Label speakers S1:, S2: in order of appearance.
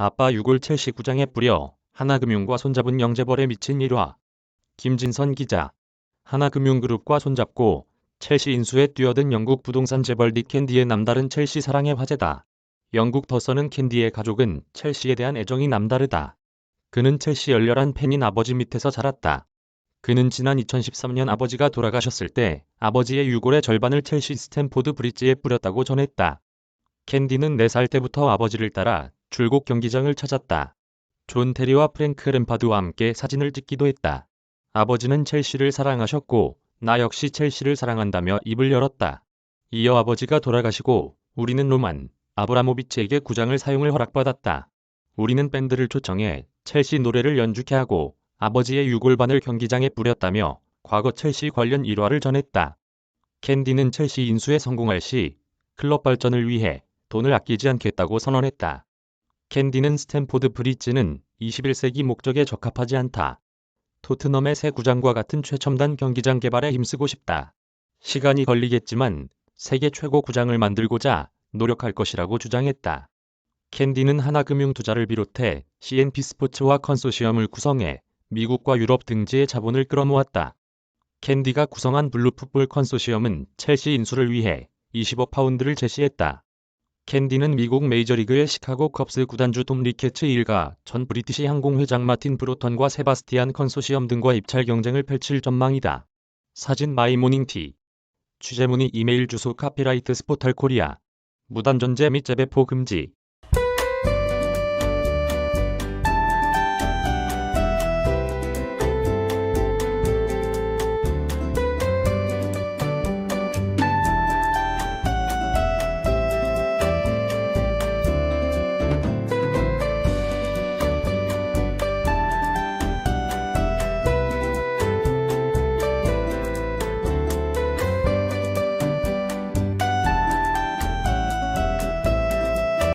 S1: 아빠 6월 첼시 구장에 뿌려 하나금융과 손잡은 영재벌에 미친 일화. 김진선 기자. 하나금융그룹과 손잡고 첼시 인수에 뛰어든 영국 부동산 재벌 딕 캔디의 남다른 첼시 사랑의 화제다. 영국 더서는 캔디의 가족은 첼시에 대한 애정이 남다르다. 그는 첼시 열렬한 팬인 아버지 밑에서 자랐다. 그는 지난 2013년 아버지가 돌아가셨을 때 아버지의 유골의 절반을 첼시 스탠포드 브릿지에 뿌렸다고 전했다. 캔디는 4살 때부터 아버지를 따라 줄곧 경기장을 찾았다. 존 테리와 프랭크 램파드와 함께 사진을 찍기도 했다. 아버지는 첼시를 사랑하셨고 나 역시 첼시를 사랑한다며 입을 열었다. 이어 아버지가 돌아가시고 우리는 로만 아브라모비치에게 구장을 사용을 허락받았다. 우리는 밴드를 초청해 첼시 노래를 연주케 하고 아버지의 유골반을 경기장에 뿌렸다며 과거 첼시 관련 일화를 전했다. 캔디는 첼시 인수에 성공할 시 클럽 발전을 위해 돈을 아끼지 않겠다고 선언했다. 캔디는 스탠포드 브릿지는 21세기 목적에 적합하지 않다. 토트넘의 새 구장과 같은 최첨단 경기장 개발에 힘쓰고 싶다. 시간이 걸리겠지만 세계 최고 구장을 만들고자 노력할 것이라고 주장했다. 캔디는 하나금융 투자를 비롯해 CNP 스포츠와 컨소시엄을 구성해 미국과 유럽 등지의 자본을 끌어모았다. 캔디가 구성한 블루풋볼 컨소시엄은 첼시 인수를 위해 20억 파운드를 제시했다. 캔디는 미국 메이저리그의 시카고 컵스 구단주 톰 리케츠 일가 전 브리티시 항공 회장 마틴 브로턴과 세바스티안 컨소시엄 등과 입찰 경쟁을 펼칠 전망이다. 사진 마이모닝티. 취재문의 이메일 주소 카피라이트 스포털 코리아. 무단 전제 및 재배포 금지